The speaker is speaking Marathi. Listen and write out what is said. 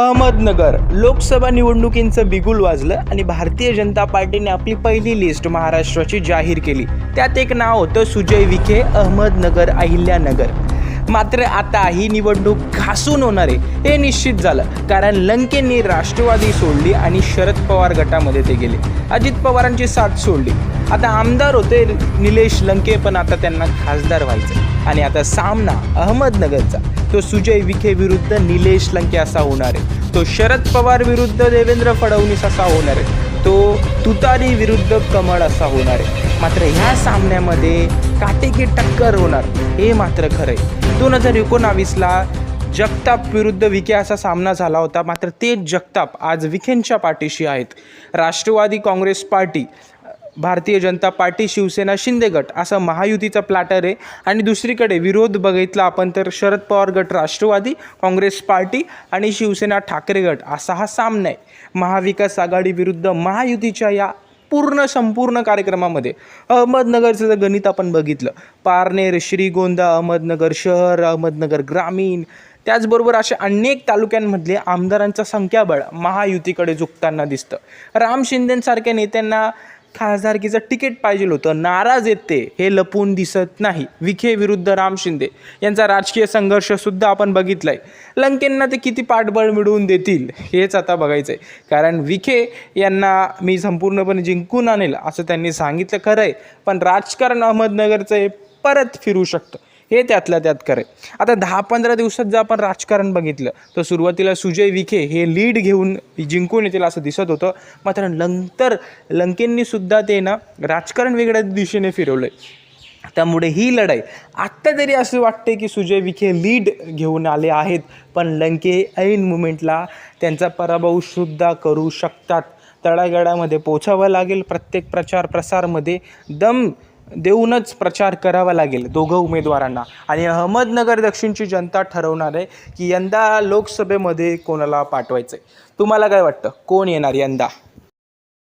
अहमदनगर लोकसभा निवडणुकींचं बिगुल वाजलं आणि भारतीय जनता पार्टीने आपली पहिली लिस्ट महाराष्ट्राची जाहीर केली. त्यात एक नाव होतं सुजय विखे अहमदनगर अहिल्यानगर. मात्र आता ही निवडणूक घासून होणार आहे हे निश्चित झालं. कारण लंकेंनी राष्ट्रवादी सोडली आणि शरद पवार गटामध्ये ते गेले. अजित पवारांची साथ सोडली. आता आमदार होते निलेश लंके पण आता त्यांना खासदार व्हायचं आणि आता सामना अहमदनगरचा. तो सुजय विखे विरुद्ध निलेश लंके असा होणार आहे. तो शरद पवार विरुद्ध देवेंद्र फडणवीस असा होणार आहे. तो तुतारी विरुद्ध कमळ असा होणार आहे. मात्र ह्या सामन्यामध्ये काटेकी टक्कर होणार हे मात्र खरं आहे दोन हजार एकोणावीसला जगताप विरुद्ध विखे असा सामना झाला होता मात्र तेच जगताप आज विखेंच्या पाठीशी आहेत. राष्ट्रवादी काँग्रेस पार्टी भारतीय जनता पार्टी शिवसेना शिंदे गट असं महायुतीचा प्लॅटर आहे. आणि दुसरीकडे विरोध बघितला आपण तर शरद पवार गट राष्ट्रवादी काँग्रेस पार्टी आणि शिवसेना ठाकरे गट असा हा सामना आहे. महाविकास आघाडी विरुद्ध महायुतीच्या या पूर्ण संपूर्ण कार्यक्रमामध्ये अहमदनगरचं जर गणित आपण बघितलं पारनेर श्रीगोंदा अहमदनगर शहर अहमदनगर ग्रामीण त्याचबरोबर अशा अनेक तालुक्यांमधले आमदारांचं संख्याबळ महायुतीकडे झुकताना दिसतं. राम शिंदेंसारख्या नेत्यांना खासदारकीचं तिकीट पाहिजे होतं. नाराज आहेत ते हे लपून दिसत नाही. विखे विरुद्ध राम शिंदे यांचा राजकीय संघर्षसुद्धा आपण बघितला आहे लंकेंना ते किती पाठबळ मिळवून देतील हेच आता बघायचं आहे कारण विखे यांना मी संपूर्णपणे जिंकून आणेल असं त्यांनी सांगितलं खरं आहे पण राजकारण अहमदनगरचं हे परत फिरू शकतं. हे त्यातल्या त्यात करे. आता दहा पंधरा दिवसात जर आपण राजकारण बघितलं तर सुरुवातीला सुजय विखे हे लीड घेऊन जिंकून येतील असं दिसत होतं. मात्र नंतर लंकेंनीसुद्धा ते ना राजकारण वेगळ्या दिशेने फिरवलं आहे त्यामुळे ही लढाई आत्ता तरी असं वाटते की सुजय विखे लीड घेऊन आले आहेत पण लंके ऐन मुमेंटला त्यांचा पराभवसुद्धा करू शकतात. तळागडामध्ये पोचावं लागेल प्रत्येक प्रचार प्रसारमध्ये. दम देऊनच प्रचार करावा लागेल दोघं उमेदवारांना. आणि अहमदनगर दक्षिणची जनता ठरवणार आहे की यंदा लोकसभेमध्ये कोणाला पाठवायचं आहे तुम्हाला काय वाटतं? कोण येणार यंदा?